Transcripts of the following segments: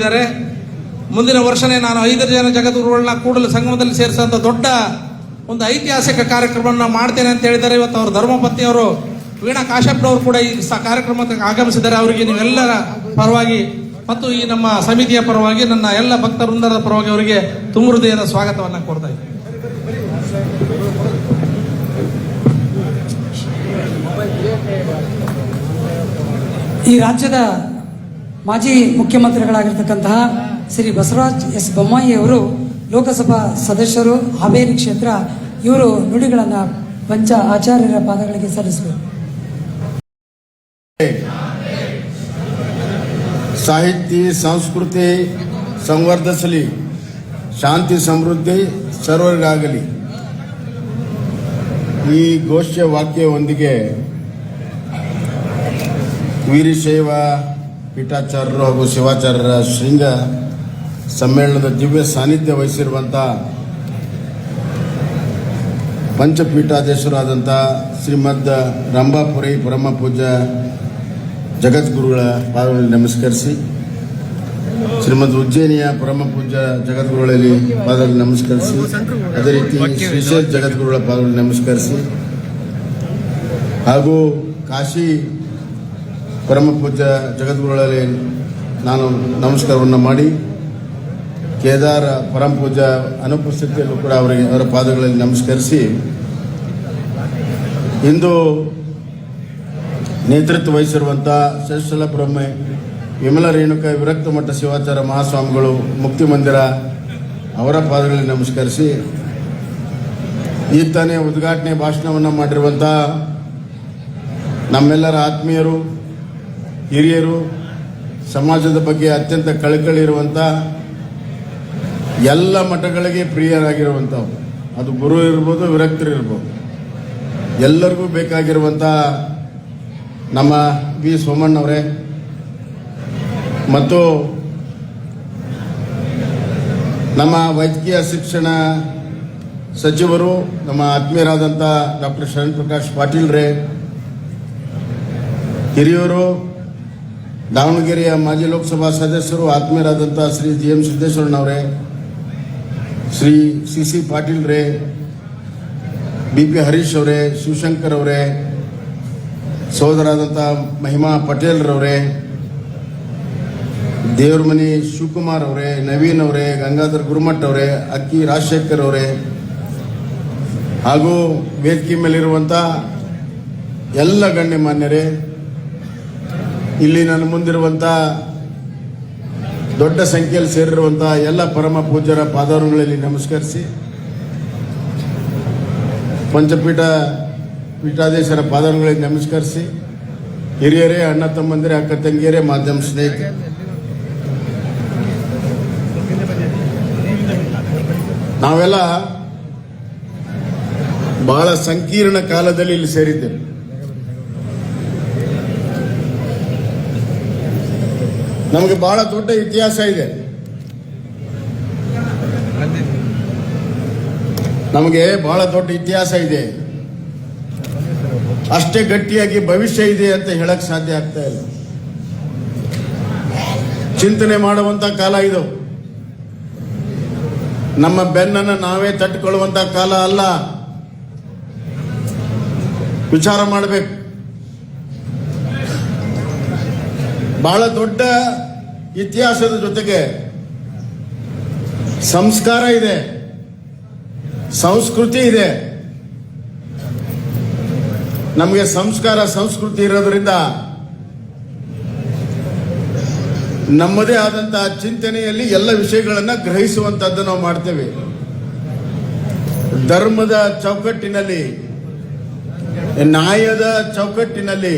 ಇದ್ದಾರೆ. ಮುಂದಿನ ವರ್ಷನೇ ನಾನು ಐದು ಜನ ಜಗದ್ಗುರುಗಳನ್ನ ಕೂಡಲು ಸಂಗಮದಲ್ಲಿ ಸೇರಿಸುವಂತ ದೊಡ್ಡ ಒಂದು ಐತಿಹಾಸಿಕ ಕಾರ್ಯಕ್ರಮವನ್ನು ಮಾಡ್ತೇನೆ ಅಂತ ಹೇಳಿದ್ದಾರೆ. ಇವತ್ತು ಅವ್ರ ಧರ್ಮಪತ್ನಿಯವರು ವೀಣಾ ಕಾಶ್ಯಪ್ನವರು ಕೂಡ ಈ ಕಾರ್ಯಕ್ರಮಕ್ಕೆ ಆಗಮಿಸಿದ್ದಾರೆ. ಅವರಿಗೆ ನೀವೆಲ್ಲರ ಪರವಾಗಿ ಮತ್ತು ಈ ನಮ್ಮ ಸಮಿತಿಯ ಪರವಾಗಿ, ನನ್ನ ಎಲ್ಲ ಭಕ್ತ ವೃಂದರ ಪರವಾಗಿ ಅವರಿಗೆ ತುಂಬ ಸ್ವಾಗತವನ್ನು ಕೋರ್ತಾ ಇದ್ದೀನಿ. ಈ ರಾಜ್ಯದ ಮಾಜಿ ಮುಖ್ಯಮಂತ್ರಿಗಳಾಗಿರ್ತಕ್ಕಂತಹ ಶ್ರೀ ಬಸವರಾಜ್ ಎಸ್ ಬೊಮ್ಮಾಯಿ ಅವರು ಲೋಕಸಭಾ ಸದಸ್ಯರು, ಹಾವೇರಿ ಕ್ಷೇತ್ರ, ಇವರು ನುಡಿಗಳನ್ನು ಪಂಚ ಆಚಾರ್ಯರ ಪಾದಗಳಿಗೆ ಸಲ್ಲಿಸಬೇಕು ಸಾಹಿತ್ಯ, ಸಂಸ್ಕೃತಿ ಸಂವರ್ಧಿಸಲಿ, ಶಾಂತಿ ಸಮೃದ್ಧಿ ಸರ್ವರಿಗಾಗಲಿ. ಈ ಘೋಷ್ಯ ವಾಕ್ಯವೊಂದಿಗೆ ವೀರಶೈವ ಪೀಠಾಚಾರ್ಯರು ಹಾಗೂ ಶಿವಾಚಾರ್ಯರ ಶೃಂಗ ಸಮ್ಮೇಳನದ ದಿವ್ಯ ಸಾನ್ನಿಧ್ಯ ವಹಿಸಿರುವಂಥ ಪಂಚಪೀಠಾಧೀಶರಾದಂಥ ಶ್ರೀಮದ್ ರಂಭಾಪುರಿ ಪರಮ ಪೂಜ್ಯ ಜಗದ್ಗುರುಗಳ ಪಾದಗಳಲ್ಲಿ ನಮಸ್ಕರಿಸಿ, ಶ್ರೀಮದ್ ಉಜ್ಜಯಿನಿಯ ಪರಮ ಪೂಜ್ಯ ಜಗದ್ಗುರುಗಳಲ್ಲಿ ಪಾದಗಳಲ್ಲಿ ನಮಸ್ಕರಿಸಿ, ಅದೇ ರೀತಿ ಶ್ರೀಶೇಷ್ ಜಗದ್ಗುರುಗಳ ಪಾದಗಳಲ್ಲಿ ನಮಸ್ಕರಿಸಿ ಹಾಗೂ ಕಾಶಿ ಪರಮ ಪೂಜ್ಯ ಜಗದ್ಗುರುಗಳಲ್ಲಿ ನಾನು ನಮಸ್ಕಾರವನ್ನು ಮಾಡಿ ಕೇದಾರ ಪರಮ ಪೂಜ್ಯ ಅನುಪಸ್ಥಿತಿಯಲ್ಲೂ ಕೂಡ ಅವರಿಗೆ ಅವರ ಪಾದಗಳಲ್ಲಿ ನಮಸ್ಕರಿಸಿ ಇಂದು ನೇತೃತ್ವ ವಹಿಸಿರುವಂಥ ಶಶಲ ಬ್ರಹ್ಮೆ ವಿಮಲ ರೇಣುಕ ವಿರಕ್ತ ಮಠ ಶಿವಾಚಾರ ಮಹಾಸ್ವಾಮಿಗಳು ಮುಕ್ತಿ ಮಂದಿರ ಅವರ ಪಾದಗಳಲ್ಲಿ ನಮಸ್ಕರಿಸಿ ಈ ತಾನೇ ಉದ್ಘಾಟನೆ ಭಾಷಣವನ್ನು ಮಾಡಿರುವಂಥ ನಮ್ಮೆಲ್ಲರ ಆತ್ಮೀಯರು ಹಿರಿಯರು, ಸಮಾಜದ ಬಗ್ಗೆ ಅತ್ಯಂತ ಕಳಕಳಿರುವಂಥ ಎಲ್ಲ ಮಠಗಳಿಗೆ ಪ್ರಿಯರಾಗಿರುವಂಥವು ಅದು ಗುರು ಇರ್ಬೋದು, ವಿರಕ್ತರು ಇರ್ಬೋದು. ಎಲ್ಲರಿಗೂ ಬೇಕಾಗಿರುವಂಥ ನಮ್ಮ ವಿ ಸೋಮಣ್ಣವರೇ ಮತ್ತು ನಮ್ಮ ವೈದ್ಯಕೀಯ ಶಿಕ್ಷಣ ಸಚಿವರು, ನಮ್ಮ ಆತ್ಮೀಯರಾದಂಥ ಡಾಕ್ಟರ್ ಶರಣ್ ಪ್ರಕಾಶ್ ಪಾಟೀಲ್ರೇ ಹಿರಿಯರು ದಾವಣಗೆರೆಯ ಮಾಜಿ ಲೋಕಸಭಾ ಸದಸ್ಯರು ಆತ್ಮೀಯರಾದಂಥ ಶ್ರೀ ಜಿ ಎಂ ಸಿದ್ದೇಶ್ವರನವರೇ ಶ್ರೀ ಸಿ ಸಿ ಪಾಟೀಲ್ ರೇ, ಬಿ ಪಿ ಹರೀಶ್ ಅವರೇ, ಶಿವಶಂಕರ್ ಅವರೇ ಸೋದರಾದಂಥ ಮಹಿಮಾ ಪಟೇಲ್ರವರೇ ದೇವ್ರಮನಿ ಶಿವಕುಮಾರ್ ಅವರೇ, ನವೀನ್ ಅವರೇ, ಗಂಗಾಧರ್ ಗುರುಮಠ್ ಅವರೇ, ಅಕ್ಕಿ ರಾಜಶೇಖರ್ ಅವರೇ, ಹಾಗೂ ವೇದಿಕೆ ಮೇಲಿರುವಂಥ ಎಲ್ಲ ಗಣ್ಯಮಾನ್ಯರೇ ಇಲ್ಲಿ ನನ್ನ ಮುಂದಿರುವಂಥ ದೊಡ್ಡ ಸಂಖ್ಯೆಯಲ್ಲಿ ಸೇರಿರುವಂಥ ಎಲ್ಲ ಪರಮ ಪೂಜ್ಯರ ಪಾದಾರಗಳಲ್ಲಿ ನಮಸ್ಕರಿಸಿ, ಪಂಚಪೀಠ ಪೀಠಾಧೀಶರ ಪಾದಾರಗಳಿಗೆ ನಮಸ್ಕರಿಸಿ, ಹಿರಿಯರೇ, ಅಣ್ಣ ತಮ್ಮಂದಿರೇ, ಅಕ್ಕ ತಂಗಿಯರೇ, ಮಾಧ್ಯಮ ಸ್ನೇಹಿತರೆ. ನಾವೆಲ್ಲ ಬಹಳ ಸಂಕೀರ್ಣ ಕಾಲದಲ್ಲಿ ಇಲ್ಲಿ ಸೇರಿದ್ದೇವೆ. ನಮಗೆ ಬಹಳ ದೊಡ್ಡ ಇತಿಹಾಸ ಇದೆ. ನಮಗೆ ಬಹಳ ದೊಡ್ಡ ಇತಿಹಾಸ ಇದೆ. ಅಷ್ಟೇ ಗಟ್ಟಿಯಾಗಿ ಭವಿಷ್ಯ ಇದೆ ಅಂತ ಹೇಳಕ್ ಸಾಧ್ಯ ಆಗ್ತಾ ಇಲ್ಲ. ಚಿಂತನೆ ಮಾಡುವಂತ ಕಾಲ ಇದು. ನಮ್ಮ ಬೆನ್ನನ್ನು ನಾವೇ ತಟ್ಟಿಕೊಳ್ಳುವಂತ ಕಾಲ ಅಲ್ಲ. ವಿಚಾರ ಮಾಡಬೇಕು. ಬಹಳ ದೊಡ್ಡ ಇತಿಹಾಸದ ಜೊತೆಗೆ ಸಂಸ್ಕಾರ ಇದೆ, ಸಂಸ್ಕೃತಿ ಇದೆ. ನಮಗೆ ಸಂಸ್ಕಾರ, ಸಂಸ್ಕೃತಿ ಇರೋದ್ರಿಂದ ನಮ್ಮದೇ ಆದಂತಹ ಚಿಂತನೆಯಲ್ಲಿ ಎಲ್ಲ ವಿಷಯಗಳನ್ನ ಗ್ರಹಿಸುವಂತದ್ದು ನಾವು ಮಾಡ್ತೇವೆ. ಧರ್ಮದ ಚೌಕಟ್ಟಿನಲ್ಲಿ, ನ್ಯಾಯದ ಚೌಕಟ್ಟಿನಲ್ಲಿ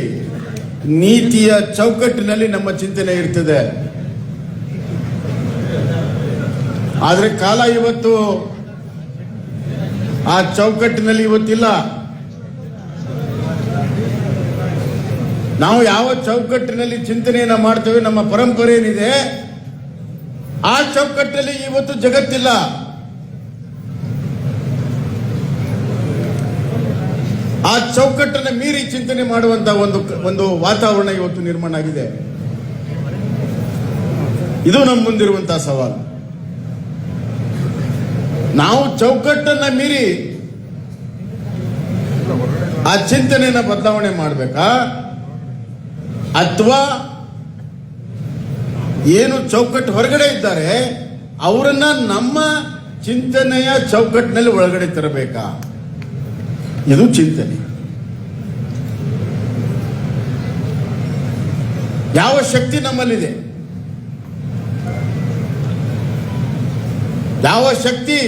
ನೀತಿಯ ಚೌಕಟ್ಟಿನಲ್ಲಿ ನಮ್ಮ ಚಿಂತನೆ ಇರ್ತದೆ. ಆದರೆ ಕಾಲ ಇವತ್ತು ಆ ಚೌಕಟ್ಟಿನಲ್ಲಿ ಇವತ್ತಿಲ್ಲ. ನಾವು ಯಾವ ಚೌಕಟ್ಟಿನಲ್ಲಿ ಚಿಂತನೆಯನ್ನ ಮಾಡ್ತೇವೆ, ನಮ್ಮ ಪರಂಪರೆ ಏನಿದೆ, ಆ ಚೌಕಟ್ಟಲ್ಲಿ ಇವತ್ತು ಜಗತ್ತಿಲ್ಲ. ಆ ಚೌಕಟ್ಟನ್ನು ಮೀರಿ ಚಿಂತನೆ ಮಾಡುವಂತ ಒಂದು ಒಂದು ವಾತಾವರಣ ಇವತ್ತು ನಿರ್ಮಾಣ ಆಗಿದೆ. ಇದು ನಮ್ಮ ಮುಂದಿರುವಂತಹ ಸವಾಲು. ನಾವು ಚೌಕಟ್ಟನ್ನ ಮೀರಿ ಆ ಚಿಂತನೆಯನ್ನ ಬದಲಾವಣೆ ಮಾಡಬೇಕಾ? ಅಥವಾ ಏನು ಚೌಕಟ್ಟು ಹೊರಗಡೆ ಇದ್ದಾರೆ, ಅವರನ್ನ ನಮ್ಮ ಚಿಂತನೆಯ ಚೌಕಟ್ಟಿನಲ್ಲಿ ಒಳಗಡೆ ತರಬೇಕಾ? ಇದು ಚಿಂತನೆ ಯಾವ ಶಕ್ತಿ ನಮ್ಮಲ್ಲಿದೆ ಯಾವ ಶಕ್ತಿ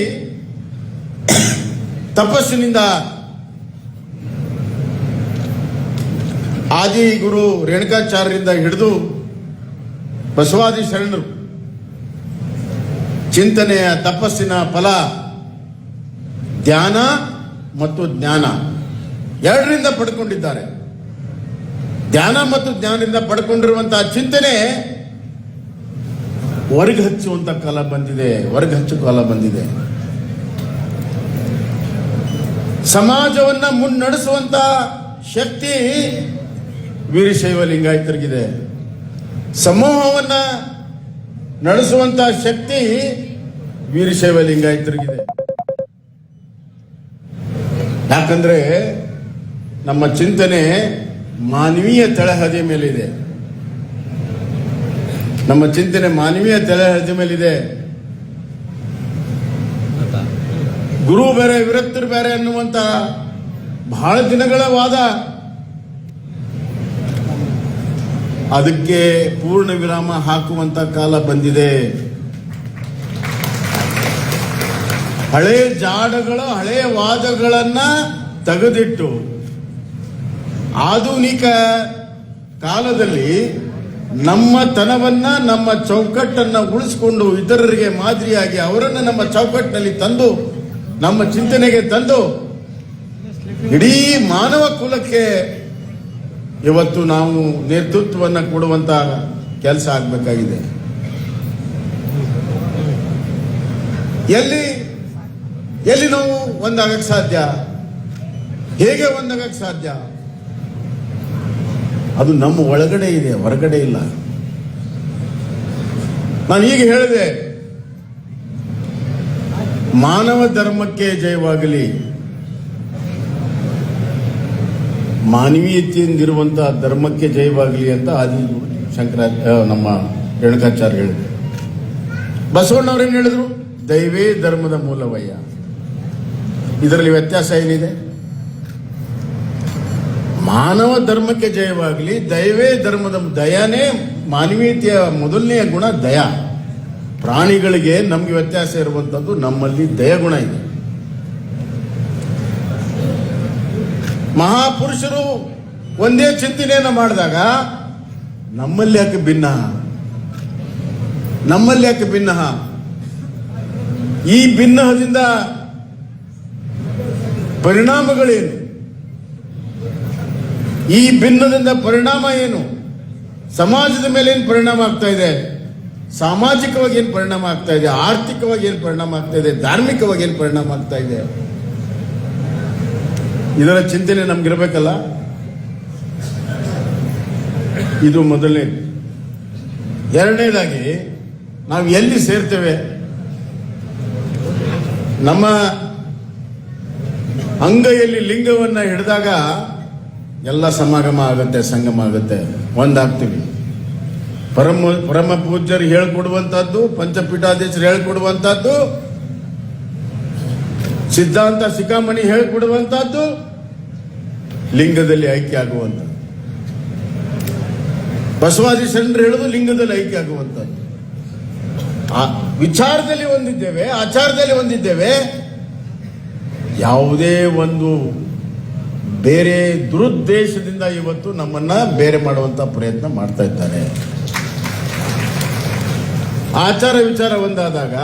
ತಪಸ್ಸಿನಿಂದ ಆದಿ ಗುರು ರೇಣುಕಾಚಾರ್ಯರಿಂದ ಹಿಡಿದು ಬಸವಾದಿ ಶರಣರು. ಚಿಂತನೆಯ ತಪಸ್ಸಿನ ಫಲ, ಧ್ಯಾನ ಮತ್ತು ಜ್ಞಾನ ಎರಡರಿಂದ ಪಡ್ಕೊಂಡಿದ್ದಾರೆ. ಧ್ಯಾನ ಮತ್ತು ಜ್ಞಾನದಿಂದ ಪಡ್ಕೊಂಡಿರುವಂತಹ ಚಿಂತನೆ ವರ್ಗ ಹಚ್ಚುವಂತ ಕಾಲ ಬಂದಿದೆ ವರ್ಗ ಹಚ್ಚು ಕಾಲ ಬಂದಿದೆ. ಸಮಾಜವನ್ನ ಮುನ್ನಡೆಸುವಂತ ಶಕ್ತಿ ವೀರಶೈವ ಲಿಂಗಾಯತರಿಗಿದೆ ಸಮೂಹವನ್ನ ನಡೆಸುವಂತ ಶಕ್ತಿ ವೀರಶೈವ ಲಿಂಗಾಯತರಿಗಿದೆ ಯಾಕಂದ್ರೆ ನಮ್ಮ ಚಿಂತನೆ ಮಾನವೀಯ ತಳಹದಿಯ ಮೇಲಿದೆ. ನಮ್ಮ ಚಿಂತನೆ ಮಾನವೀಯ ತಳಹದಿ ಮೇಲಿದೆ. ಗುರು ಬೇರೆ, ವಿರಕ್ತರು ಬೇರೆ ಅನ್ನುವಂತ ಬಹಳ ದಿನಗಳ ವಾದ. ಅದಕ್ಕೆ ಪೂರ್ಣ ವಿರಾಮ ಹಾಕುವಂತ ಕಾಲ ಬಂದಿದೆ. ಹಳೆ ಜಾಡಗಳು, ಹಳೆ ವಾದಗಳನ್ನ ತೆಗೆದಿಟ್ಟು, ಆಧುನಿಕ ಕಾಲದಲ್ಲಿ ನಮ್ಮ ತನವನ್ನ, ನಮ್ಮ ಚೌಕಟ್ಟನ್ನ ಉಳಿಸಿಕೊಂಡು ಇತರರಿಗೆ ಮಾದರಿಯಾಗಿ ಅವರನ್ನ ನಮ್ಮ ಚೌಕಟ್ಟಿನಲ್ಲಿ ತಂದು, ನಮ್ಮ ಚಿಂತನೆಗೆ ತಂದು, ಇಡೀ ಮಾನವ ಕುಲಕ್ಕೆ ಇವತ್ತು ನಾವು ನೇತೃತ್ವವನ್ನ ಕೊಡುವಂತ ಕೆಲಸ ಆಗಬೇಕಾಗಿದೆ. ಎಲ್ಲಿ ಎಲ್ಲಿ ನಾವು ಒಂದಾಗಕ್ಕೆ ಸಾಧ್ಯ? ಹೇಗೆ ಒಂದಾಗಕ್ಕೆ ಸಾಧ್ಯ? ಅದು ನಮ್ಮ ಒಳಗಡೆ ಇದೆ, ಹೊರಗಡೆ ಇಲ್ಲ. ನಾನು ಈಗ ಹೇಳಿದೆ. ಮಾನವ ಧರ್ಮಕ್ಕೆ ಜಯವಾಗಲಿ. ಮಾನವೀಯತೆಯಿಂದಿರುವಂತಹ ಧರ್ಮಕ್ಕೆ ಜಯವಾಗಲಿ ಅಂತ ಆದಿ ಶಂಕರ ನಮ್ಮ ರೇಣುಕಾಚಾರ್ಯ ಹೇಳಿದ್ರು. ಬಸವಣ್ಣವ್ರು ಏನ್ ಹೇಳಿದ್ರು? ದೈವೇ ಧರ್ಮದ ಮೂಲವಯ್ಯ. ಇದರಲ್ಲಿ ವ್ಯತ್ಯಾಸ ಏನಿದೆ? ಮಾನವ ಧರ್ಮಕ್ಕೆ ಜಯವಾಗಲಿ ದಯವೇ ಧರ್ಮದ ದಯನೇ ಮಾನವೀಯತೆಯ ಮೊದಲನೆಯ ಗುಣ ದಯ. ಪ್ರಾಣಿಗಳಿಗೆ ನಮಗೆ ವ್ಯತ್ಯಾಸ ಇರುವಂತದ್ದು ನಮ್ಮಲ್ಲಿ ದಯಗುಣ ಇದೆ. ಮಹಾಪುರುಷರು ಒಂದೇ ಚಿಂತನೆಯನ್ನು ಮಾಡಿದಾಗ, ನಮ್ಮಲ್ಲಿ ಯಾಕೆ ಭಿನ್ನ? ನಮ್ಮಲ್ಲಿ ಯಾಕೆ ಭಿನ್ನ? ಈ ಭಿನ್ನದಿಂದ ಪರಿಣಾಮಗಳೇನು? ಈ ಭಿನ್ನದಿಂದ ಪರಿಣಾಮ ಏನು? ಸಮಾಜದ ಮೇಲೆ ಏನು ಪರಿಣಾಮ ಆಗ್ತಾ ಇದೆ? ಸಾಮಾಜಿಕವಾಗಿ ಏನು ಪರಿಣಾಮ ಆಗ್ತಾ ಇದೆ? ಆರ್ಥಿಕವಾಗಿ ಏನು ಪರಿಣಾಮ ಆಗ್ತಾ ಇದೆ? ಧಾರ್ಮಿಕವಾಗಿ ಏನು ಪರಿಣಾಮ ಆಗ್ತಾ ಇದೆ? ಇದರ ಚಿಂತನೆ ನಮ್ಗಿರ್ಬೇಕಲ್ಲ? ಇದು ಮೊದಲನೇ. ಎರಡನೇದಾಗಿ, ನಾವು ಎಲ್ಲಿ ಸೇರ್ತೇವೆ? ನಮ್ಮ ಅಂಗೈಯಲ್ಲಿ ಲಿಂಗವನ್ನ ಹಿಡಿದಾಗ ಎಲ್ಲ ಸಮಾಗಮ ಆಗುತ್ತೆ, ಸಂಗಮ ಆಗುತ್ತೆ. ಒಂದಾಗ್ತೀವಿ. ಪರಮ ಪರಮ ಪೂಜ್ಯರು ಹೇಳ್ಕೊಡುವಂತಹದ್ದು, ಪಂಚಪೀಠಾಧೀಶರು ಹೇಳ್ಕೊಡುವಂತಹದ್ದು, ಸಿದ್ಧಾಂತ ಶಿಖಾಮಣಿ ಹೇಳ್ಕೊಡುವಂತಹದ್ದು, ಲಿಂಗದಲ್ಲಿ ಐಕ್ಯ ಆಗುವಂತ ಬಸವಾದಿ ಶರಣರು ಹೇಳುದು ಲಿಂಗದಲ್ಲಿ ಐಕ್ಯ ಆ ವಿಚಾರದಲ್ಲಿ ಒಂದಿದ್ದೇವೆ, ಆಚಾರದಲ್ಲಿ ಒಂದಿದ್ದೇವೆ ಯಾವುದೇ ಒಂದು ಬೇರೆ ದುರುದ್ದೇಶದಿಂದ ಇವತ್ತು ನಮ್ಮನ್ನ ಬೇರೆ ಮಾಡುವಂತ ಪ್ರಯತ್ನ ಮಾಡ್ತಾ ಇದ್ದಾರೆ. ಆಚಾರ ವಿಚಾರ ಒಂದಾದಾಗ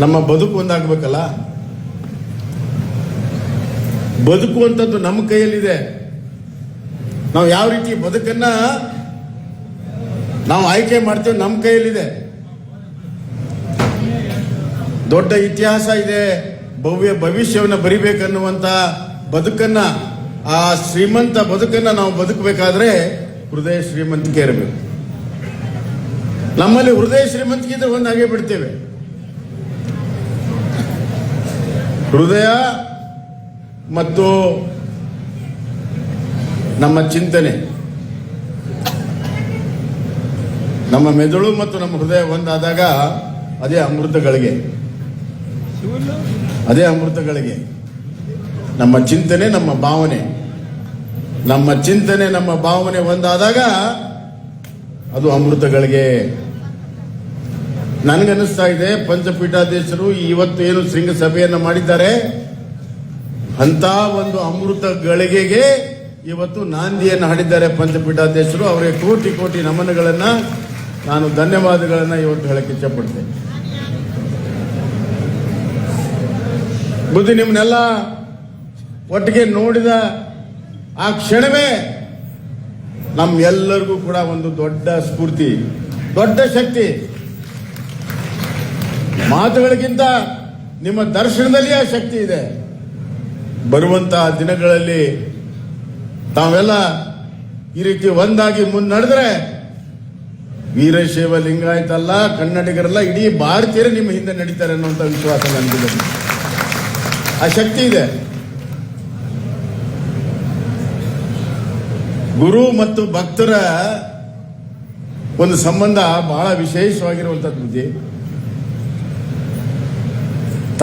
ನಮ್ಮ ಬದುಕು ಒಂದಾಗಬೇಕಲ್ಲ? ಬದುಕು ಅಂತದ್ದು ನಮ್ಮ ಕೈಯಲ್ಲಿದೆ. ನಾವು ಯಾವ ರೀತಿ ಬದುಕನ್ನ ನಾವು ಆಯ್ಕೆ ಮಾಡ್ತೇವೆ ನಮ್ಮ ಕೈಯಲ್ಲಿದೆ. ದೊಡ್ಡ ಇತಿಹಾಸ ಇದೆ. ಭವ್ಯ ಭವಿಷ್ಯವನ್ನು ಬರಿಬೇಕನ್ನುವಂತ ಬದುಕನ್ನ, ಆ ಶ್ರೀಮಂತ ಬದುಕನ್ನ ನಾವು ಬದುಕಬೇಕಾದ್ರೆ ಹೃದಯ ಶ್ರೀಮಂತಿಕೆ ಇರಬೇಕು. ನಮ್ಮಲ್ಲಿ ಹೃದಯ ಶ್ರೀಮಂತಿಕೆ ಇದ್ರೆ ಒಂದಾಗೇ ಬಿಡ್ತೇವೆ. ಹೃದಯ ಮತ್ತು ನಮ್ಮ ಚಿಂತನೆ. ನಮ್ಮ ಮೆದುಳು ಮತ್ತು ನಮ್ಮ ಹೃದಯ ಒಂದಾದಾಗ ಅದೇ ಅಮೃತಗಳಿಗೆ. ಅದೇ ಅಮೃತಗಳಿಗೆ. ನಮ್ಮ ಚಿಂತನೆ, ನಮ್ಮ ಭಾವನೆ. ನಮ್ಮ ಚಿಂತನೆ, ನಮ್ಮ ಭಾವನೆ ಒಂದಾದಾಗ ಅದು ಅಮೃತಗಳಿಗೆ. ನನಗನ್ನಿಸ್ತಾ ಇದೆ ಪಂಚಪೀಠಾಧೀಶರು ಇವತ್ತು ಏನು ಶೃಂಗ ಸಭೆಯನ್ನು ಮಾಡಿದ್ದಾರೆ? ಅಂತ ಒಂದು ಅಮೃತ ಗಳಿಗೆಗೆ ಇವತ್ತು ನಾಂದಿಯನ್ನು ಹಾಡಿದ್ದಾರೆ ಪಂಚಪೀಠಾಧ್ಯಕ್ಷರು. ಅವರಿಗೆ ಕೋಟಿ ಕೋಟಿ ನಮನಗಳನ್ನ, ನಾನು ಧನ್ಯವಾದಗಳನ್ನ ಇವತ್ತು ಹೇಳಕ್ಕೆ ಇಚ್ಛಪಡ್ತೇನೆ ಬುದ್ಧಿ ನಿಮ್ಮನ್ನೆಲ್ಲ ಒಟ್ಟಿಗೆ ನೋಡಿದ ಆ ಕ್ಷಣವೇ ನಮ್ಮೆಲ್ಲರಿಗೂ ಕೂಡ ಒಂದು ದೊಡ್ಡ ಸ್ಫೂರ್ತಿ, ದೊಡ್ಡ ಶಕ್ತಿ. ಮಾತುಗಳಿಗಿಂತ ನಿಮ್ಮ ದರ್ಶನದಲ್ಲಿ ಆ ಶಕ್ತಿ ಇದೆ. ಬರುವಂತಹ ದಿನಗಳಲ್ಲಿ ತಾವೆಲ್ಲ ಈ ರೀತಿ ಒಂದಾಗಿ ಮುನ್ನಡೆದ್ರೆ ವೀರಶೈವ ಲಿಂಗಾಯತ ಅಲ್ಲ ಕನ್ನಡಿಗರಲ್ಲ ಇಡೀ ಭಾರತೀಯರೇ ನಿಮ್ಮ ಹಿಂದೆ ನಡೀತಾರೆ ಅನ್ನುವಂಥ ವಿಶ್ವಾಸ ನನಗಿದೆ. ಆ ಶಕ್ತಿ ಇದೆ. ಗುರು ಮತ್ತು ಭಕ್ತರ ಒಂದು ಸಂಬಂಧ ಬಹಳ ವಿಶೇಷವಾಗಿರುವಂಥದ್ದು ಬುದ್ಧಿ.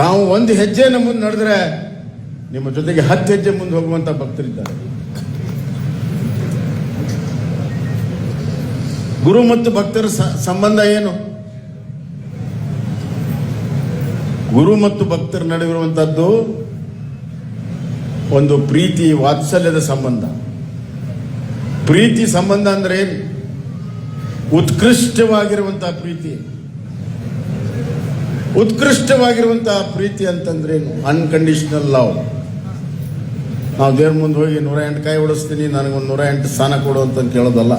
ತಾವು ಒಂದು ಹೆಜ್ಜೆ ಮುಂದೆ ನಡೆದ್ರೆ ನಿಮ್ಮ ಜೊತೆಗೆ ಹತ್ತು ಹೆಜ್ಜೆ ಮುಂದೆ ಹೋಗುವಂತ ಭಕ್ತರಿದ್ದಾರೆ ಗುರು ಮತ್ತು ಭಕ್ತರ ಸಂಬಂಧ ಏನು? ಗುರು ಮತ್ತು ಭಕ್ತರ ನಡುವಿರುವಂಥದ್ದು ಒಂದು ಪ್ರೀತಿ ವಾತ್ಸಲ್ಯದ ಸಂಬಂಧ. ಪ್ರೀತಿ ಸಂಬಂಧ ಅಂದ್ರೆ ಏನು? ಉತ್ಕೃಷ್ಟವಾಗಿರುವಂತಹ ಪ್ರೀತಿ. ಉತ್ಕೃಷ್ಟವಾಗಿರುವಂತಹ ಪ್ರೀತಿ ಅಂತಂದ್ರೆ ಏನು? ಅನ್ಕಂಡೀಷನಲ್ ಲವ್ ನಾವು ದೇವ್ರ ಮುಂದೆ ಹೋಗಿ ನೂರ ಎಂಟು ಕಾಯಿ ಓಡಿಸ್ತೀನಿ ನನಗೊಂದು ನೂರ ಎಂಟು ಸ್ಥಾನ ಕೊಡು ಅಂತ ಕೇಳೋದಲ್ಲ.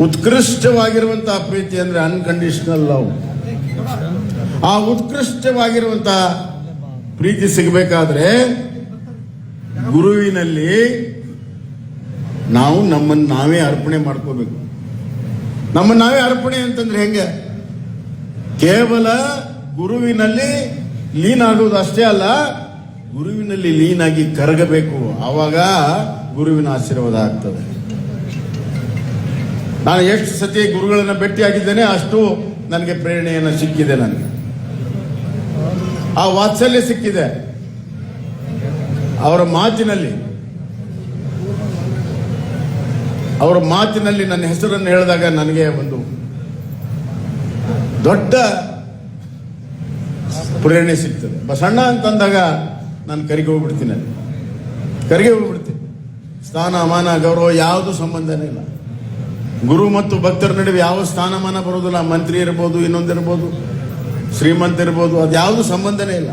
ಉತ್ಕೃಷ್ಟವಾಗಿರುವಂತಹ ಪ್ರೀತಿ ಅಂದ್ರೆ ಅನ್ಕಂಡೀಷನಲ್ ಲವ್ ಆ ಉತ್ಕೃಷ್ಟವಾಗಿರುವಂತ ಪ್ರೀತಿ ಸಿಗಬೇಕಾದ್ರೆ ಗುರುವಿನಲ್ಲಿ ನಾವು ನಮ್ಮನ್ನು ನಾವೇ ಅರ್ಪಣೆ ಮಾಡ್ಕೋಬೇಕು. ನಮ್ಮನ್ನು ನಾವೇ ಅರ್ಪಣೆ ಅಂತಂದ್ರೆ ಹೆಂಗೆ? ಕೇವಲ ಗುರುವಿನಲ್ಲಿ ಲೀನ್ ಆಗೋದು ಅಷ್ಟೇ ಅಲ್ಲ, ಗುರುವಿನಲ್ಲಿ ಲೀನಾಗಿ ಕರಗಬೇಕು. ಆವಾಗ ಗುರುವಿನ ಆಶೀರ್ವಾದ ಆಗ್ತದೆ. ನಾನು ಎಷ್ಟು ಸತಿ ಗುರುಗಳನ್ನ ಭೇಟಿಯಾಗಿದ್ದೇನೆ ಅಷ್ಟು ನನಗೆ ಪ್ರೇರಣೆಯನ್ನು ಸಿಕ್ಕಿದೆ ನನಗೆ. ಆ ವಾತ್ಸಲ್ಯ ಸಿಕ್ಕಿದೆ. ಅವರ ಮಾತಿನಲ್ಲಿ. ಅವರ ಮಾತಿನಲ್ಲಿ ನನ್ನ ಹೆಸರನ್ನು ಹೇಳಿದಾಗ ನನಗೆ ಒಂದು ದೊಡ್ಡ ಪ್ರೇರಣೆ ಸಿಗ್ತದೆ. ಬಸಣ್ಣ ಅಂತಂದಾಗ ನಾನು ಕರಿಗೆ ಹೋಗ್ಬಿಡ್ತೀನಿ ಅಲ್ಲಿ. ಕರಿಗೆ ಹೋಗ್ಬಿಡ್ತೀನಿ. ಸ್ಥಾನಮಾನ ಗೌರವ ಯಾವುದು ಸಂಬಂಧನೇ ಇಲ್ಲ. ಗುರು ಮತ್ತು ಭಕ್ತರ ನಡುವೆ ಯಾವ ಸ್ಥಾನಮಾನ ಬರೋದಿಲ್ಲ. ಮಂತ್ರಿ ಇರ್ಬೋದು, ಇನ್ನೊಂದಿರ್ಬೋದು. ಶ್ರೀಮಂತ ಇರ್ಬೋದು, ಅದು ಯಾವುದು ಸಂಬಂಧನೇ ಇಲ್ಲ.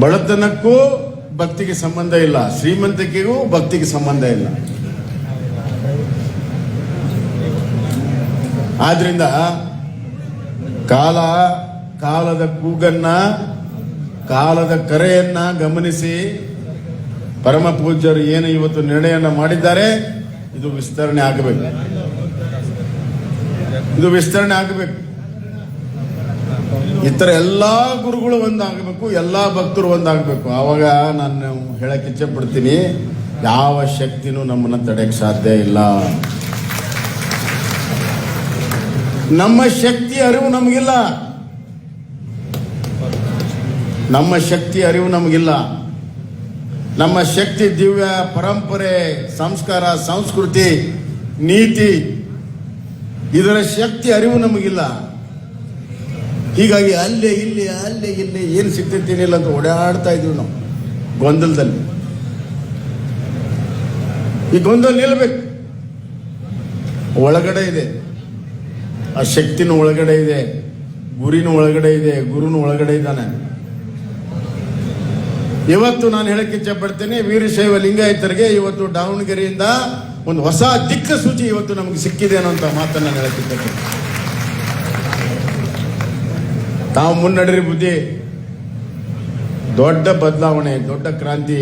ಬಡತನಕ್ಕೂ ಭಕ್ತಿಗೆ ಸಂಬಂಧ ಇಲ್ಲ, ಶ್ರೀಮಂತಿಕೆಗೂ ಭಕ್ತಿಗೆ ಸಂಬಂಧ ಇಲ್ಲ. ಆದ್ರಿಂದ ಕಾಲ, ಕಾಲದ ಕೂಗನ್ನ, ಕಾಲದ ಕರೆಯನ್ನ ಗಮನಿಸಿ ಪರಮ ಪೂಜ್ಯರು ಏನು ಇವತ್ತು ನಿರ್ಣಯನ ಮಾಡಿದ್ದಾರೆ, ಇದು ವಿಸ್ತರಣೆ ಆಗಬೇಕು. ಇದು ವಿಸ್ತರಣೆ ಆಗಬೇಕು. ಇತರ ಎಲ್ಲಾ ಗುರುಗಳು ಒಂದಾಗಬೇಕು, ಎಲ್ಲಾ ಭಕ್ತರು ಒಂದಾಗಬೇಕು. ಅವಾಗ ನಾನು ಹೇಳಕ್ ಇಚ್ಛೆ ಪಡ್ತೀನಿ, ಯಾವ ಶಕ್ತಿನೂ ನಮ್ಮನ್ನ ತಡೆಯಕ್ಕೆ ಸಾಧ್ಯ ಇಲ್ಲ. ನಮ್ಮ ಶಕ್ತಿ ಅರಿವು ನಮಗಿಲ್ಲ. ನಮ್ಮ ಶಕ್ತಿ ಅರಿವು ನಮಗಿಲ್ಲ. ನಮ್ಮ ಶಕ್ತಿ ದಿವ್ಯ ಪರಂಪರೆ, ಸಂಸ್ಕಾರ, ಸಂಸ್ಕೃತಿ, ನೀತಿ, ಇದರ ಶಕ್ತಿ ಅರಿವು ನಮಗಿಲ್ಲ. ಹೀಗಾಗಿ ಅಲ್ಲೇ ಇಲ್ಲಿ ಅಲ್ಲೇ ಇಲ್ಲಿ ಏನು ಸಿಗ್ತೈತೇನಿಲ್ಲ ಅಂತ ಓಡಾಡ್ತಾ ಇದೀವಿ ನಾವು ಗೊಂದಲದಲ್ಲಿ. ಈ ಗೊಂದಲ ನಿಲ್ಬೇಕು. ಒಳಗಡೆ ಇದೆ. ಆ ಶಕ್ತಿನ ಒಳಗಡೆ ಇದೆ. ಗುರಿನ ಒಳಗಡೆ ಇದೆ. ಗುರುನ ಒಳಗಡೆ ಇದ್ದಾನೆ. ಇವತ್ತು ನಾನು ಹೇಳಕ್ಕೆ ಇಚ್ಛೆ ಪಡ್ತೇನೆ, ವೀರಶೈವ ಲಿಂಗಾಯತರಿಗೆ ಇವತ್ತು ದಾವಣಗೆರೆಯಿಂದ ಒಂದು ಹೊಸ ದಿಕ್ಕ ಸೂಚಿ ಇವತ್ತು ನಮಗೆ ಸಿಕ್ಕಿದೆ ಅನ್ನೋಂಥ ಮಾತನ್ನ ನಾನು ಹೇಳಕ್ಕೆ ಇಚ್ಛೆ ತಾವು ಮುನ್ನಡೆರಿ ಬುದ್ಧಿ. ದೊಡ್ಡ ಬದಲಾವಣೆ, ದೊಡ್ಡ ಕ್ರಾಂತಿ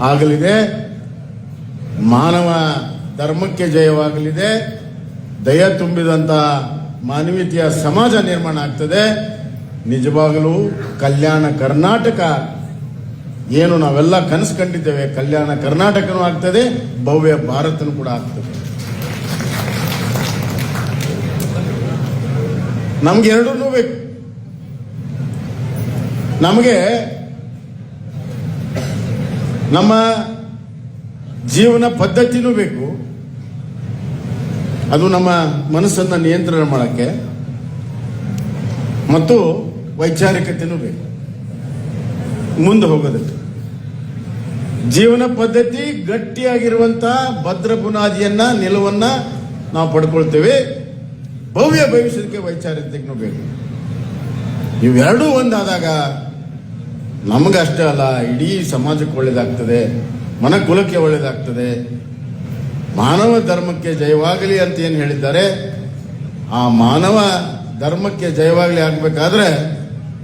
ಆಗಲಿದೆ. ಮಾನವ ಧರ್ಮಕ್ಕೆ ಜಯವಾಗಲಿದೆ. ದಯ ತುಂಬಿದಂತ ಮಾನವೀಯತೆಯ ಸಮಾಜ ನಿರ್ಮಾಣ ಆಗ್ತದೆ. ನಿಜವಾಗಲೂ ಕಲ್ಯಾಣ ಕರ್ನಾಟಕ ಏನು ನಾವೆಲ್ಲ ಕನಸು ಕಂಡಿದ್ದೇವೆ, ಕಲ್ಯಾಣ ಕರ್ನಾಟಕನೂ ಆಗ್ತದೆ, ಭವ್ಯ ಭಾರತನೂ ಕೂಡ ಆಗ್ತದೆ. ನಮ್ಗೆ ಎರಡೂ ಬೇಕು. ನಮಗೆ ನಮ್ಮ ಜೀವನ ಪದ್ಧತಿನೂ ಬೇಕು. ಅದು ನಮ್ಮ ಮನಸ್ಸನ್ನು ನಿಯಂತ್ರಣ ಮಾಡೋಕ್ಕೆ ಮತ್ತು ವೈಚಾರಿಕತೆನೂ ಬೇಕು. ಮುಂದೆ ಹೋಗೋದಕ್ಕೆ. ಜೀವನ ಪದ್ಧತಿ ಗಟ್ಟಿಯಾಗಿರುವಂತ ಭದ್ರ ಬುನಾದಿಯನ್ನ, ನಿಲುವನ್ನ ನಾವು ಪಡ್ಕೊಳ್ತೇವೆ. ಭವ್ಯ ಭವಿಷ್ಯಕ್ಕೆ ವೈಚಾರಿಕತೆಗೂ ಬೇಕು. ಇವೆರಡೂ ಒಂದಾದಾಗ ನಮಗಷ್ಟೇ ಅಲ್ಲ, ಇಡೀ ಸಮಾಜಕ್ಕೆ ಒಳ್ಳೇದಾಗ್ತದೆ ಮನ ಕುಲಕ್ಕೆ ಒಳ್ಳೇದಾಗ್ತದೆ. ಮಾನವ ಧರ್ಮಕ್ಕೆ ಜಯವಾಗಲಿ ಅಂತ ಏನು ಹೇಳಿದ್ದಾರೆ? ಆ ಮಾನವ ಧರ್ಮಕ್ಕೆ ಜಯವಾಗಲಿ ಆಗಬೇಕಾದ್ರೆ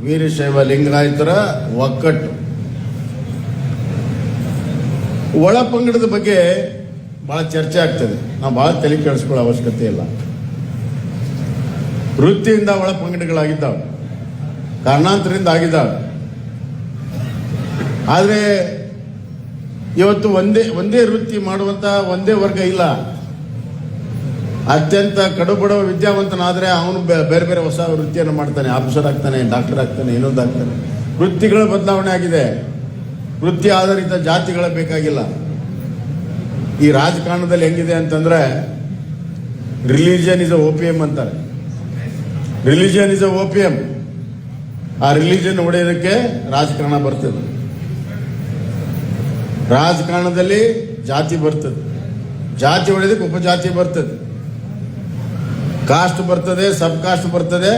ವೀರಶೈವ ಲಿಂಗಾಯತರ ಒಕ್ಕಟ್ಟು. ಒಳ ಪಂಗಡದ ಬಗ್ಗೆ ಬಹಳ ಚರ್ಚೆ ಆಗ್ತದೆ. ನಾವು ಬಹಳ ತಲೆ ಕೆಡಿಸ್ಕೊಳ್ಳೋ ಅವಶ್ಯಕತೆ ಇಲ್ಲ. ವೃತ್ತಿಯಿಂದ ಒಳ ಪಂಗಡಗಳಾಗಿದ್ದಾವೆ. ಕಾರಣಾಂತರದಿಂದ ಆಗಿದ್ದಾವೆ. ಆದರೆ ಇವತ್ತು ಒಂದೇ ಒಂದೇ ವೃತ್ತಿ ಮಾಡುವಂತ ಒಂದೇ ವರ್ಗ ಇಲ್ಲ. ಅತ್ಯಂತ ಕಡುಬಡವ ವಿದ್ಯಾವಂತನಾದರೆ ಅವನು ಬೇರೆ ಬೇರೆ ಹೊಸ ವೃತ್ತಿಯನ್ನು ಮಾಡ್ತಾನೆ. ಆಫೀಸರ್ ಆಗ್ತಾನೆ, ಡಾಕ್ಟರ್ ಆಗ್ತಾನೆ, ಇನ್ನೊಂದು ಆಗ್ತಾನೆ. ವೃತ್ತಿಗಳ ಬದಲಾವಣೆ ಆಗಿದೆ. ವೃತ್ತಿ ಆಧಾರಿತ ಜಾತಿಗಳ ಬೇಕಾಗಿಲ್ಲ. ಈ ರಾಜಕಾರಣದಲ್ಲಿ ಹೆಂಗಿದೆ ಅಂತಂದ್ರೆ ರಿಲಿಜಿಯನ್ ಇಸ್ ಓಪಿಯಂ ಅಂತಾರೆ. ರಿಲಿಜಿಯನ್ ಇಸ್ ಓಪಿಯಂ ಆ ರಿಲಿಜನ್ ಹೊಡೆಯೋದಕ್ಕೆ ರಾಜಕಾರಣ ಬರ್ತದೆ. ರಾಜಕಾರಣದಲ್ಲಿ ಜಾತಿ ಬರ್ತದೆ. ಜಾತಿ ಹೊಡೆಯೋದಕ್ಕೆ ಉಪಜಾತಿ ಬರ್ತದೆ. ಕಾಸ್ಟ್ ಬರ್ತದೆ, ಸಬ್ ಕಾಸ್ಟ್ ಬರ್ತದೆ.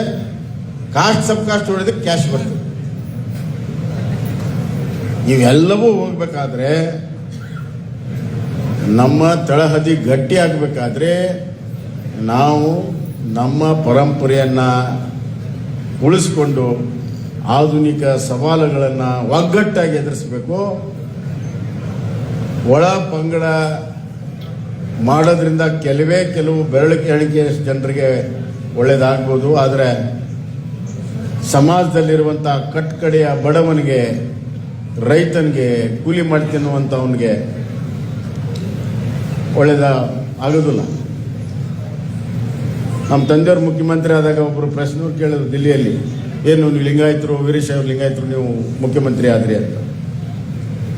ಕಾಸ್ಟ್, ಸಬ್ ಕಾಸ್ಟ್ ಹೊಡೆದಕ್ಕೆ ಕ್ಯಾಶ್ ಬರ್ತದೆ. ಇವೆಲ್ಲವೂ ಹೋಗ್ಬೇಕಾದ್ರೆ ನಮ್ಮ ತಳಹದಿ ಗಟ್ಟಿ ಆಗಬೇಕಾದ್ರೆ ನಾವು ನಮ್ಮ ಪರಂಪರೆಯನ್ನ ಉಳಿಸ್ಕೊಂಡು ಆಧುನಿಕ ಸವಾಲುಗಳನ್ನು ಒಗ್ಗಟ್ಟಾಗಿ ಎದುರಿಸಬೇಕು. ಒಳ ಪಂಗಡ ಮಾಡೋದ್ರಿಂದ ಕೆಲವೇ ಕೆಲವು ಬೆರಳಿಕೆ ಜನರಿಗೆ ಒಳ್ಳೇದಾಗ್ಬೋದು, ಆದರೆ ಸಮಾಜದಲ್ಲಿರುವಂಥ ಕಟ್ಕಡೆಯ ಬಡವನಿಗೆ, ರೈತನಿಗೆ, ಕೂಲಿ ಮಾಡಿ ತಿನ್ನುವಂಥವನಿಗೆ ಒಳ್ಳೇದ ಆಗೋದಿಲ್ಲ. ನಮ್ಮ ತಂದೆಯವರು ಮುಖ್ಯಮಂತ್ರಿ ಆದಾಗ ಒಬ್ಬರು ಪ್ರಶ್ನೆ ಕೇಳಿದ್ರು ದಿಲ್ಲಿಯಲ್ಲಿ, ಏನು ನೀವು ಲಿಂಗಾಯತರು, ವೀರಶೈವ ಲಿಂಗಾಯತರು, ನೀವು ಮುಖ್ಯಮಂತ್ರಿ ಆದ್ರಿ ಅಂತ.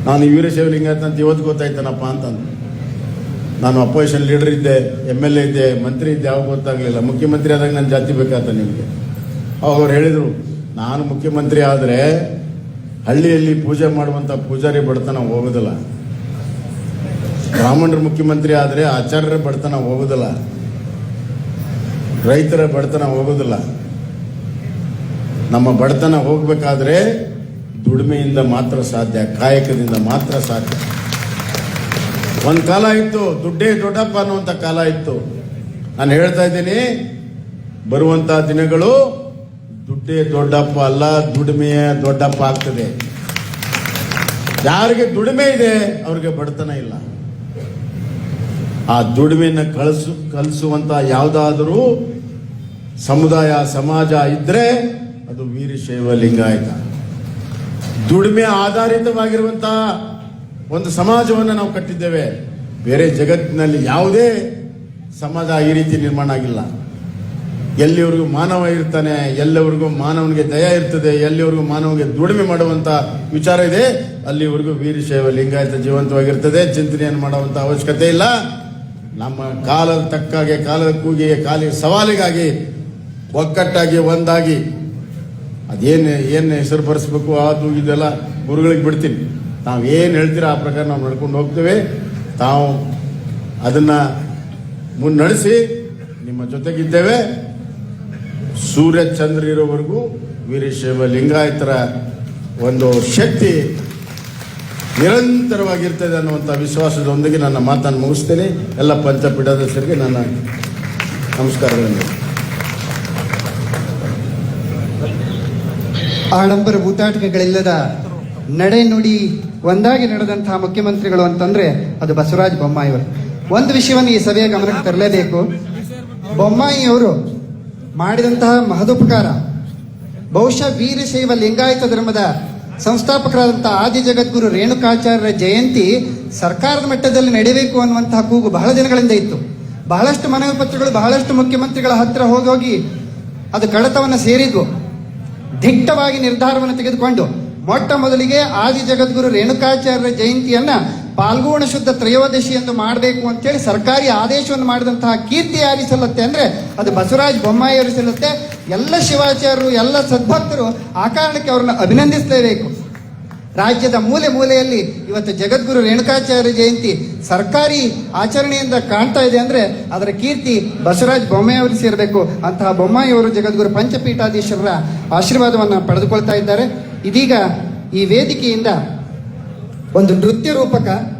ನಾನು ವೀರಶೈವ ಲಿಂಗಾಯತ ಅಂತ ಇವತ್ತು ಗೊತ್ತಾಯ್ತಾನಪ್ಪ ಅಂತಂದು. ನಾನು ಅಪೋಸಿಷನ್ ಲೀಡರ್ ಇದ್ದೆ ಎಂ ಎಲ್ ಎ ಇದ್ದೆ, ಮಂತ್ರಿ ಇದ್ದೆ, ಯಾವಾಗ ಗೊತ್ತಾಗಲಿಲ್ಲ. ಮುಖ್ಯಮಂತ್ರಿ ಆದಾಗ ನನ್ನ ಜಾತಿ ಬೇಕಾತ ನಿಮಗೆ. ಅವಾಗ ಅವ್ರು ಹೇಳಿದರು, ನಾನು ಮುಖ್ಯಮಂತ್ರಿ ಆದರೆ ಹಳ್ಳಿಯಲ್ಲಿ ಪೂಜೆ ಮಾಡುವಂಥ ಪೂಜಾರಿ ಬಡತನ ಹೋಗೋದಿಲ್ಲ. ಬ್ರಾಹ್ಮಣರ ಮುಖ್ಯಮಂತ್ರಿ ಆದರೆ ಆಚಾರ್ಯರ ಬಡತನ ಹೋಗೋದಿಲ್ಲ. ರೈತರ ಬಡತನ ಹೋಗೋದಿಲ್ಲ. ನಮ್ಮ ಬಡತನ ಹೋಗಬೇಕಾದ್ರೆ ದುಡಿಮೆಯಿಂದ ಮಾತ್ರ ಸಾಧ್ಯ, ಕಾಯಕದಿಂದ ಮಾತ್ರ ಸಾಧ್ಯ. ಒಂದು ಕಾಲ ಇತ್ತು, ದುಡ್ಡೇ ದೊಡ್ಡಪ್ಪ ಅನ್ನುವಂಥ ಕಾಲ ಇತ್ತು. ನಾನು ಹೇಳ್ತಾ ಇದ್ದೀನಿ, ಬರುವಂತ ದಿನಗಳು ದುಡ್ಡೇ ದೊಡ್ಡಪ್ಪ ಅಲ್ಲ, ದುಡಿಮೆಯ ದೊಡ್ಡಪ್ಪ ಆಗ್ತದೆ. ಯಾರಿಗೆ ದುಡಿಮೆ ಇದೆ, ಅವ್ರಿಗೆ ಬಡತನ ಇಲ್ಲ. ಆ ದುಡಿಮೆಯನ್ನು ಕಳಿಸು, ಕಲಿಸುವಂತ ಯಾವುದಾದರೂ ಸಮುದಾಯ, ಸಮಾಜ ಇದ್ರೆ ಅದು ವೀರಶೈವ ಲಿಂಗಾಯತ ದುಡಿಮೆ ಆಧಾರಿತವಾಗಿರುವಂತಹ ಒಂದು ಸಮಾಜವನ್ನು ನಾವು ಕಟ್ಟಿದ್ದೇವೆ. ಬೇರೆ ಜಗತ್ತಿನಲ್ಲಿ ಯಾವುದೇ ಸಮಾಜ ಈ ರೀತಿ ನಿರ್ಮಾಣ ಆಗಿಲ್ಲ. ಎಲ್ಲಿವರೆಗೂ ಮಾನವ ಇರ್ತಾನೆ, ಎಲ್ಲವರೆಗೂ ಮಾನವನಿಗೆ ದಯ ಇರ್ತದೆ, ಎಲ್ಲಿವರೆಗೂ ಮಾನವನಿಗೆ ದುಡಿಮೆ ಮಾಡುವಂತ ವಿಚಾರ ಇದೆ, ಅಲ್ಲಿವರೆಗೂ ವೀರಶೈವ ಲಿಂಗಾಯತ ಜೀವಂತವಾಗಿರ್ತದೆ, ಚಿಂತನೆಯನ್ನು ಮಾಡುವಂತ ಅವಶ್ಯಕತೆ ಇಲ್ಲ. ನಮ್ಮ ಕಾಲದ ತಕ್ಕಾಗೆ, ಕಾಲದ ಕೂಗಿಗೆ ಕಾಲಿಗೆ ಸವಾಲಿಗಾಗಿ, ಒಗ್ಗಟ್ಟಾಗಿ, ಒಂದಾಗಿ ಅದೇನು ಏನು ಹೆಸರು ಬರೆಸ್ಬೇಕು? ಅದು ಇದೆಲ್ಲ ಗುರುಗಳಿಗೆ ಬಿಡ್ತೀನಿ. ನಾವು ಏನು ಹೇಳ್ತೀರ ಆ ಪ್ರಕಾರ ನಾವು ನಡ್ಕೊಂಡು ಹೋಗ್ತೇವೆ. ತಾವು ಅದನ್ನ ಮುನ್ನಡೆಸಿ ನಿಮ್ಮ ಜೊತೆಗಿದ್ದೇವೆ. ಸೂರ್ಯ ಚಂದ್ರ ಇರೋವರೆಗೂ ವೀರಶೈವ ಲಿಂಗಾಯತರ ಒಂದು ಶಕ್ತಿ ನಿರಂತರವಾಗಿರ್ತದೆ ಅನ್ನುವಂಥ ವಿಶ್ವಾಸದೊಂದಿಗೆ ನನ್ನ ಮಾತನ್ನು ಮುಗಿಸ್ತೇನೆ. ಎಲ್ಲ ಪಂಚಪೀಠಾಧೀಶರಿಗೆ ನನ್ನ ನಮಸ್ಕಾರಗಳನ್ನು. ಆಡಂಬರ ಬೂತಾಟಿಕೆಗಳಿಲ್ಲದ ನಡೆ ನುಡಿ ಒಂದಾಗಿ ನಡೆದಂತಹ ಮುಖ್ಯಮಂತ್ರಿಗಳು ಅಂತಂದ್ರೆ ಅದು ಬಸವರಾಜ ಬೊಮ್ಮಾಯಿಯವರು ಒಂದು ವಿಷಯವನ್ನು ಈ ಸಭೆಯ ಗಮನಕ್ಕೆ ತರಲೇಬೇಕು. ಬೊಮ್ಮಾಯಿಯವರು ಮಾಡಿದಂತಹ ಮಹದುಪಕಾರ, ಬಹುಶಃ ವೀರಶೈವ ಲಿಂಗಾಯತ ಧರ್ಮದ ಸಂಸ್ಥಾಪಕರಾದಂತಹ ಆದಿ ಜಗದ್ಗುರು ರೇಣುಕಾಚಾರ್ಯರ ಜಯಂತಿ ಸರ್ಕಾರದ ಮಟ್ಟದಲ್ಲಿ ನಡೆಯಬೇಕು ಅನ್ನುವಂತಹ ಕೂಗು ಬಹಳ ದಿನಗಳಿಂದ ಇತ್ತು. ಬಹಳಷ್ಟು ಮನವಿ ಪತ್ರಗಳು, ಬಹಳಷ್ಟು ಮುಖ್ಯಮಂತ್ರಿಗಳ ಹತ್ತಿರ ಹೋಗಿ ಹೋಗಿ ಅದು ಕಡತವನ್ನು ಸೇರಿದ್ವು. ದಿಟ್ಟವಾಗಿ ನಿರ್ಧಾರವನ್ನು ತೆಗೆದುಕೊಂಡು ಮೊಟ್ಟ ಮೊದಲಿಗೆ ಆದಿ ಜಗದ್ಗುರು ರೇಣುಕಾಚಾರ್ಯರ ಜಯಂತಿಯನ್ನ ಪಾಲ್ಗುಣ ಶುದ್ಧ ತ್ರಯೋದಶಿ ಎಂದು ಮಾಡಬೇಕು ಅಂತೇಳಿ ಸರ್ಕಾರಿ ಆದೇಶವನ್ನು ಮಾಡಿದಂತಹ ಕೀರ್ತಿ ಯಾರಿ ಸಲ್ಲುತ್ತೆ ಅಂದ್ರೆ ಅದು ಬಸವರಾಜ ಬೊಮ್ಮಾಯಿ ಸಲ್ಲುತ್ತೆ. ಎಲ್ಲ ಶಿವಾಚಾರ್ಯರು, ಎಲ್ಲ ಸದ್ಭಕ್ತರು ಆ ಕಾರಣಕ್ಕೆ ಅವರನ್ನು ಅಭಿನಂದಿಸಲೇಬೇಕು ರಾಜ್ಯದ ಮೂಲೆ ಮೂಲೆಯಲ್ಲಿ ಇವತ್ತು ಜಗದ್ಗುರು ರೇಣುಕಾಚಾರ್ಯ ಜಯಂತಿ ಸರ್ಕಾರಿ ಆಚರಣೆಯಿಂದ ಕಾಣ್ತಾ ಇದೆ ಅಂದ್ರೆ ಅದರ ಕೀರ್ತಿ ಬಸವರಾಜ್ ಬೊಮ್ಮಾಯಿ ಸೇರಬೇಕು. ಅಂತಹ ಬೊಮ್ಮಾಯಿ ಅವರು ಜಗದ್ಗುರು ಪಂಚಪೀಠಾಧೀಶರ ಆಶೀರ್ವಾದವನ್ನು ಪಡೆದುಕೊಳ್ತಾ ಇದ್ದಾರೆ. ಇದೀಗ ಈ ವೇದಿಕೆಯಿಂದ ಒಂದು ನೃತ್ಯ ರೂಪಕ